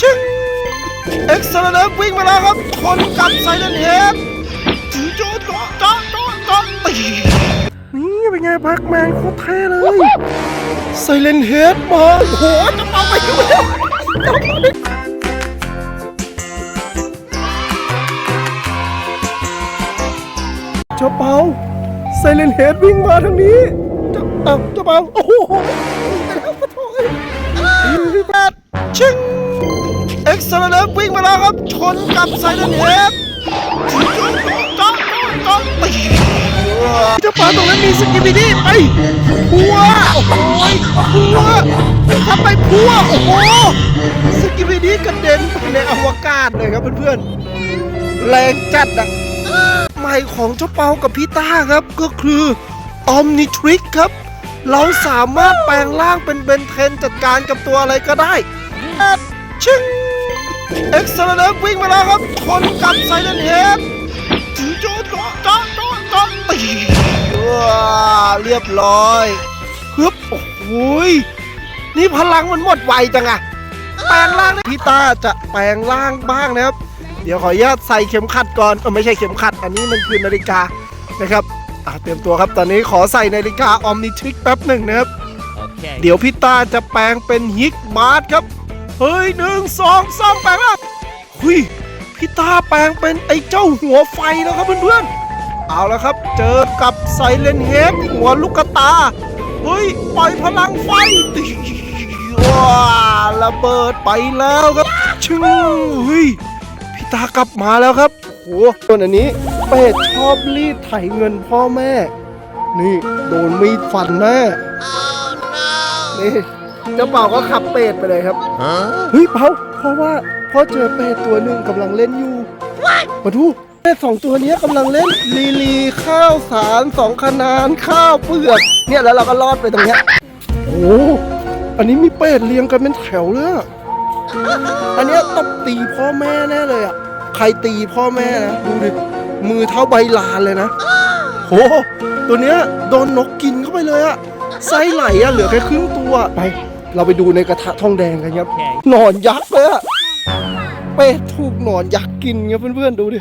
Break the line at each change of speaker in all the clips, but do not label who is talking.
ชิงเอ็กซ์เซลเลอร์วิ่งมาแล้วครับชนกับไซเลนเฮดจีโจ้โจ้โจ้โจ้โจ้ตี
นี่เป็นไงแบ็คแมนโคตรเท่เลย
ไซเลนเฮดมาโอ้โหจะเอาไปอยู่แล้วเจ้าเปาไซเลนเฮดวิ่งมาทางนี้เจ้าเอ้าเจ้าเปาโอ้โห ชิงเอ็กซ์เซลเลอร์วิ่งมาแล้วครับ ชนกับไซเลนเฮดจีโจ้โจ้โจ้โจ้ตีเจ้าปลาตรงนั้นมีสกิบิดี้ไปพัวโอ้โหพัวถ้าไปพัวโอ้โหสกิบิดี้กระเด็นไปในอวกาศเลยครับเพื่อนๆแรงจัดอะใหม่ของเจ้าเปากับพี่ต้าครับก็คือออมนิทริกครับ เราสามารถแปลงร่างเป็นเบนเทนจัดการกับตัวอะไรก็ได้ แอดชิงเอ็กซ์เซลเลอร์วิ่งมาแล้วครับชนกับไซเลนเฮดจีโจ้โจ้โจ้โจ้โจ้ตีว้าเรียบร้อยฮึบโอ้โหยนี่พลังมันหมดไวจังอะแปลงร่างได้พี่ตาจะแปลงร่างบ้างนะครับ เดี๋ยวขออนุญาตใส่เข็มขัดก่อนเออไม่ใช่เข็มขัด อันนี้มันคือนาฬิกานะครับอะเตรียมตัวครับตอนนี้ขอใส่นาฬิกาออมนิทริกแป๊บหนึ่งนะครับ
Okay.
เดี๋ยวพี่ตาจะแปลงเป็นฮิกมาร์ทครับ เฮ้ยหนึ่งสองสามแปลงร่างหุยพี่ตาแปลงเป็นไอ้เจ้าหัวไฟแล้วครับเพื่อนๆเอาแล้วครับ เจอกับไซเลนเฮดหัวลูกกระตา เฮ้ย ปล่อยพลังไฟตีว้าระเบิดไปแล้วครับชึ้งเฮ้ยพี่ตากลับมาแล้วครับโอ้โหส่วนอันนี้เป็ดชอบรีดไถเงินพ่อแม่ นี่ โดนมีดฟันแม่นี่ เจ้าเป่าก็ขับเป็ดไปเลยครับเฮ้ยเปาเพราะว่าพ่อเจอเป็ดตัวหนึ่งกำลังเล่นอยู่มาดูเป็ดสองตัวเนี้ยกำลังเล่นลีลีข้าวสารสองคะนานข้าวเปลือกเนี่ยแล้วเราก็รอดไปตรงเนี้ยโอ้อันนี้มีเป็ดเรียงกันเป็นแถวเลยอะอันเนี้ยต้องตีพ่อแม่แน่เลยอะใครตีพ่อแม่นะดูดิมือเท่าใบลานเลยนะโหตัวเนี้ยโดนนกกินเข้าไปเลยอะไส้ไหลอะเหลือแค่ครึ่งตัวไป เราไปดูในกระทะทองแดงกันครับ
Okay.
หนอนยักษ์เลยอะเป็ดถูกหนอนยักษ์กินครับเพื่อนๆดูดิ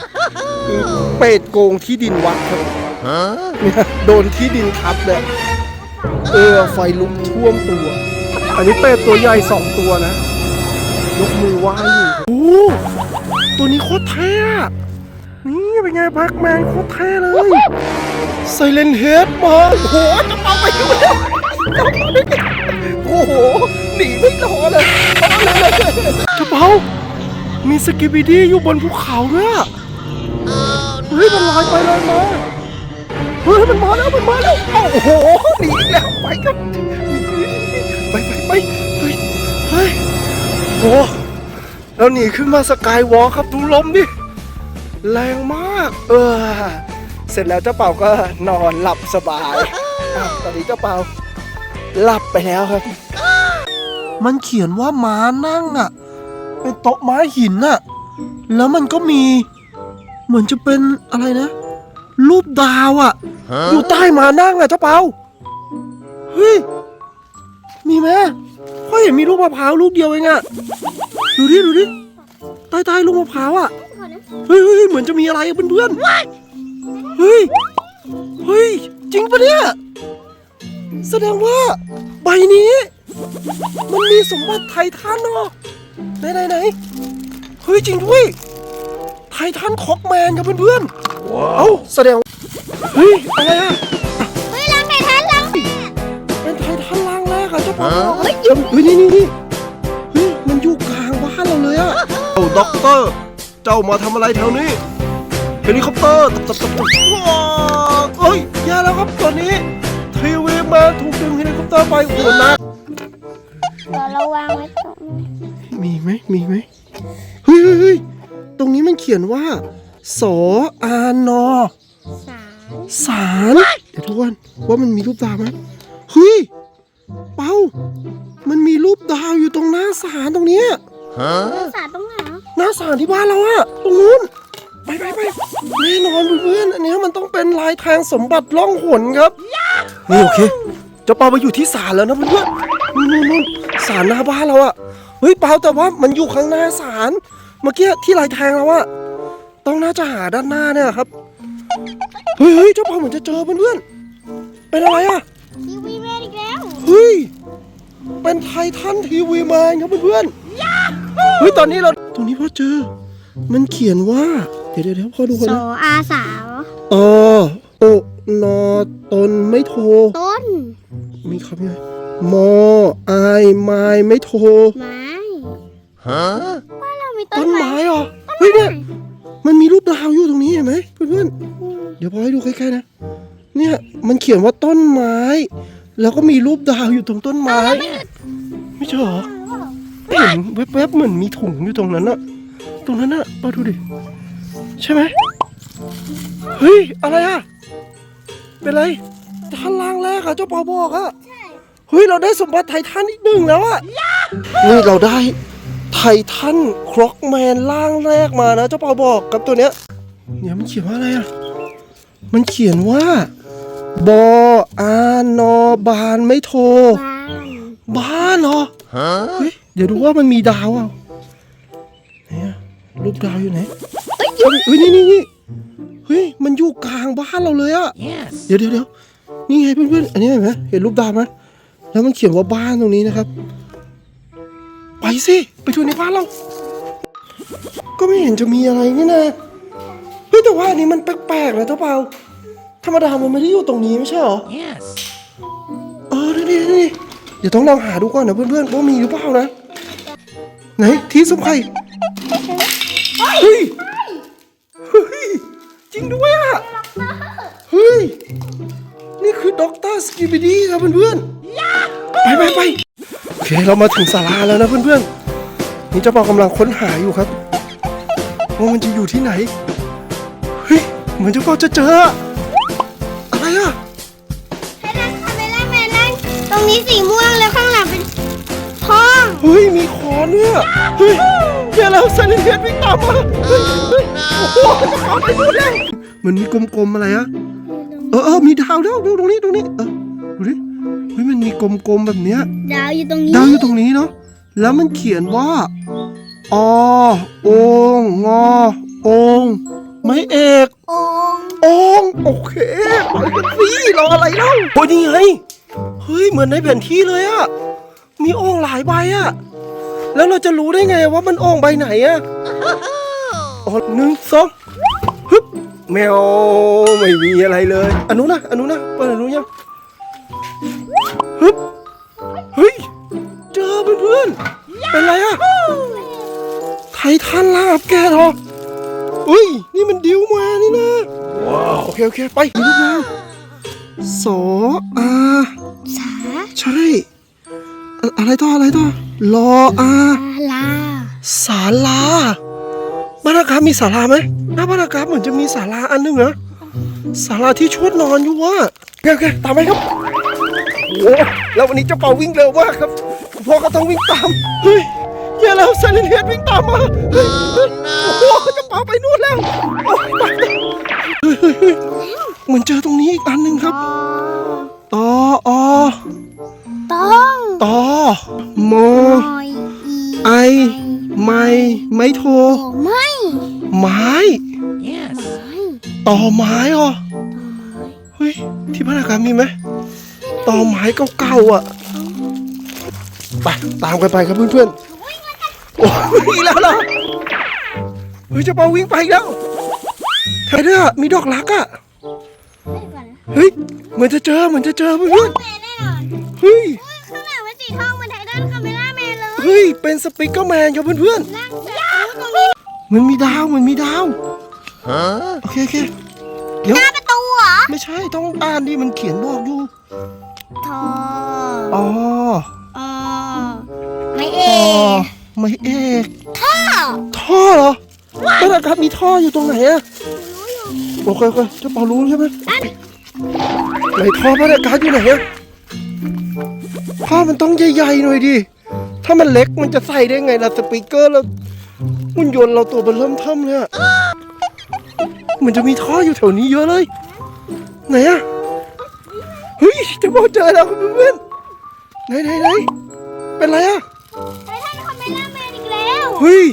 คือเป็ดโกงที่ดินวัดครับเนี่ยโดนที่ดินทับเลยเออไฟลุกท่วมตัว อันนี้เป็ดตัวใหญ่สองตัวนะยกมือไหว้อยู่โอ้ตัวนี้โคตรเท่อะนี่เป็นไงแบ็คแมนโคตรเท่เลยไซเลนเฮดมาโอ้โหจะเอาไปอยู่แล้ว โอ้โหหนีไม่รอเลยเอาเลยกระเป๋ามีสกิบิดี้อยู่บนภูเขาด้วยอะเฮ้ยมันลอยไปลอยมาเฮ้ยมันมาแล้วมันมาแล้วโอ้โหหนีอีกแล้วไปครับไปไปไปเฮ้ยเฮ้ยโอ้แล้วหนีขึ้นมาสกายวอล์ครับดูลมดิแรงมาก เออ เสร็จแล้วเจ้าเป่าก็นอนหลับสบาย ตอนนี้เจ้าเป่าหลับไปแล้วครับ มันเขียนว่าม้านั่งอะ เป็นโต๊ะม้าหินอะ แล้วมันก็มี เหมือนจะเป็นอะไรนะ รูปดาวอะ อยู่ใต้ม้านั่งอะเจ้าเป่าเฮ้ย มีไหมพ่อเห็นมีลูกมะพร้าวลูกเดียวเองอะ ดูดิดูดิใต้ใต้ลูกมะพร้าวอะ เฮ้ยเฮ้ยเหมือนจะมีอะไรอะเพื่อนๆเฮ้ย เฮ้ย จริงปะเนี่ย แสดงว่าใบนี้ มันมีสมบัติไททันเนาะไหนไหนไหนเฮ้ยจริงด้วย ไททันคอกแมนครับเพื่อนๆเอ้าแสดงเฮ้ยอะไรอะ
เฮ้ยล้างไก่ทันล้าง
เป็นไททันล่างแรกอะเจ้าปอเฮ้ยเดี๋ยวเฮ้ยนี่นี่นี่เฮ้ยมันอยู่กลางบ้านเราเลยอะเจ้าด็อกเตอร์ เจ้ามาทำอะไรแถวนี้เฮลิคอปเตอร์ตับตับตับตับว้าวเอ้ยแย่แล้วครับตอนนี้ทีวีแมนถูกดึงเฮลิคอปเตอร์ไปโอ้โหหนัก
เดี๋ยวเราวางไว้ตรงนี้
มีไหมมีไหมเฮ้ยเฮ้ยเฮ้ยตรงนี้มันเขียนว่า สออานอ
สาม
สารเดี๋ยวทุกคนว่ามันมีรูปดาวไหมเฮ้ยเป้ามันมีรูปดาวอยู่ตรงหน้าศาลตรงเนี้ย
สามตรงไหนอะ
หน้าศาลที่บ้านเราอะตรงนู้นไปไปไปแน่นอนเพื่อนๆอันเนี้ยมันต้องเป็นลายแทงสมบัติล่องหนครับนี่โอเคเจ้าเปาไปอยู่ที่ศาลแล้วนะเพื่อนๆนู่นนู่นนู่น ศาลหน้าบ้านเราอะเฮ้ยเปล่าแต่ว่ามันอยู่ข้างหน้าศาลเมื่อกี้ที่ลายแทงเราอะต้องน่าจะหาด้านหน้าเนี่ยครับเฮ้ยเฮ้ยเจ้าเปาเหมือนจะเจอเพื่อนๆเป็นอะไรอะ
ทีวีแมนอีกแล้ว
เฮ้ยเป็นไททันทีวีแมนครับเพื่อนๆเฮ้ยตอนนี้เราตรงนี้พ่อเจอ มันเขียนว่า เดี๋ยวเดี๋ยวเดี๋ยวพ่อดูกัน
โซ
นะ
อาสาว
อโอนอตนไม่โทร
ต้น
มีคำยังไง มอไอายไม้ไม่โทร
ไม้
ฮะ
ว่าเรามีต้
ต้
น
น
ไม้
ไม้เหรอเฮ้ยเนี่ยมันมีรูปดาวอยู่ตรงนี้เห็นไหมเพื่อนๆเดี๋ยวพอให้ดูใกล้ๆนะ เนี่ยมันเขียนว่าต้นไม้ แล้วก็มีรูปดาวอยู่ตรงต้นไม้ ไม่ใช่เหรอเห็นแวบๆเหมือนมีถุงอยู่ตรงนั้นอะตรงนั้นอะป้าดูดิใช่ไหมเฮ้ยอะไรอะเป็นไรท่านล่างแรกอะเจ้าปอบอกอะ เฮ้ย เราได้สมบัติไททันอีกหนึ่งแล้วอะนี่เราได้ไททันคร็อกแมนล่างแรกมานะเจ้าปอบอกกับตัวเนี้ย เนี่ยมันเขียนว่าอะไรอะมันเขียนว่าบออานอบานไม่โทร
บ้าน
บ้านเหรอ
ฮะ
เฮ้ยเดี๋ยวดูว่ามันมีดาวอะไหนอะรูปดาวอยู่ไหนเฮ้ยเฮ้ยนี่นี่นี่เฮ้ยมันอยู่กลางบ้านเราเลยอะ
yes
เดี๋ยวเดี๋ยวเดี๋ยวนี่ไงเพื่อนๆอันนี้เห็นไหมเห็นรูปดาวไหม แล้วมันเขียนว่าบ้านตรงนี้นะครับ ไปสิ ไปดูในบ้านเรา ก็ไม่เห็นจะมีอะไรนี่นะเฮ้ยแต่ว่าอันนี้มันแปลกๆนะเจ้าเปาธรรมดามันไม่ได้อยู่ตรงนี้ไม่ใช่เหรอ
yes
เออนี่นี่นี่เดี๋ยวต้องลองหาดูก่อนนะเพื่อนๆว่ามีหรือเปล่านะ ไหนที่ซุปไข่เฮ้ยเฮ้ยจริงด้วยอะ เฮ้ย นี่คือด็อกเตอร์สกิบิดี้ครับเพื่อนๆ ไปไปไปโอเคเรามาถึงศาลาแล้วนะเพื่อนๆนี่เจ้าปอกำลังค้นหาอยู่ครับว่ามันจะอยู่ที่ไหนเฮ้ยเหมือนเจ้าปอจะเจอ อะไรอะ
ให้นั่งคาเมล่าแมนนั่งตรงนี้สีม่วงแล้วข้างหลังเป็นทอง
เฮ้ยมีคอนด้วยอะเฮ้ยเดี๋ยวเราเซเลนเทียนวิ่งตามมาเฮ้ยเฮ้ยโอ้โหจะเอาไปดูแล้วมันมีกลมๆอะไรอะเออเออมีดาวแล้วดูตรงนี้ตรงนี้เออดูดิ เฮ้ยมันมีกลมๆแบบเนี้ย
ดาวอยู่ตรงนี้
ดาวอยู่ตรงนี้เนาะแล้วมันเขียนว่าอองงอองไม่เอก
โอ่ง
องโอเคไปกันสิรออะไรเล่าโอ้ยนี่ไงเฮ้ยเหมือนในแผนที่เลยอะมีโอ่งหลายใบอะแล้วเราจะรู้ได้ไงว่ามันโอ่งใบไหนอะอ๋อหนึ่งสองฮึบแมวไม่มีอะไรเลยอันนู้นนะอันนู้นนะเปิดอันนู้นยัง ฮึบเฮ้ย เจอเพื่อนๆเป็นไรอะไททันลาบแกเหรอเฮ้ย นี่มันดิวมานี่นะโอเค โอเค ไปดูนะสออา
สา
ใช่อะอะไรต่อ อะไรต่อรออา
ลา
ศาลาบ้านอากาศมีศาลาไหมหน้าบ้านอากาศเหมือนจะมีศาลาอันหนึงนะศาลาที่ชวดนอนอยู่ว่ะโอเคโอเคตามไปครับ โอ้แล้ววันนี้เจ้าเป่าวิ่งเร็วมากครับพ่อก็ต้องวิ่งตามเฮ้ยแย่แล้วซเลนเฮดวิ่งตามมาเฮ้ยโอ้โหเจ้าเป่าไปนู่นแล้วโอ้ยไปแล้วเฮ้ยเฮ้ยเฮ้ยเหมือนเจอตรงนี้อีกอันหนึ่งครับตออ
ต้อง
ตอมอ
มอยอี
ไอไม่ไม่โทร
โอ่งไม่
ไม้ต่อไม้เหรอเฮ้ยที่บ้านอากาศมีไหม ต่อไม้เก่าๆอะไปตามกันไปครับเพื่อนๆโอ้ยอีกแล้วเหรอเฮ้ยเจะเปาวิ่งไปอีกแล้วเธอเนี่ยมีดอกรักอะเฮ้ยเหมือนจะเจอเหมือนจะเจอเพื่อน
แมนแน่นอน
ๆเฮ้ย
ข้างหลังเป็นสีทองเหมือนไททันคาเมล่าแมนเลย
เฮ้ยเป็นสปิกเกอร์แมนครับเพื่อน
นั่งจากตรงนี้
ๆมันมีดาวมันมีดาว
ฮะ
โอเคโอเคเดี๋ยว ไม่ใช่ต้องอ่านดิมันเขียนบอกอยู่
ทอ
อ๋อ
อไม่เอ
อ๋อไม่เอก
ท่อ
ท่อเหรอนั่นนะครับมีท่ออยู่ตรงไหนอะโอเคโอเคเจะปอรู้ใช่ไหมไหนท่อพระอากาศอยู่ไหนอะท่อมันต้องใหญ่ๆหน่อยดิถ้ามันเล็กมันจะใส่ได้ไงล่ะสปีกเกอร์แล้วหุ่นยนต์เราตัวมันเริ่มเทิมเลยอะมันจะมีท่ออยู่แถวนี้เยอะเลย ไหนอะเฮ้ยเจะบอกเจอแล้วเพื่อนๆไหนไหนไหนเป็นไรอะ
ไททันคาเมล่าแมนอีกแล้ว
เฮ้ย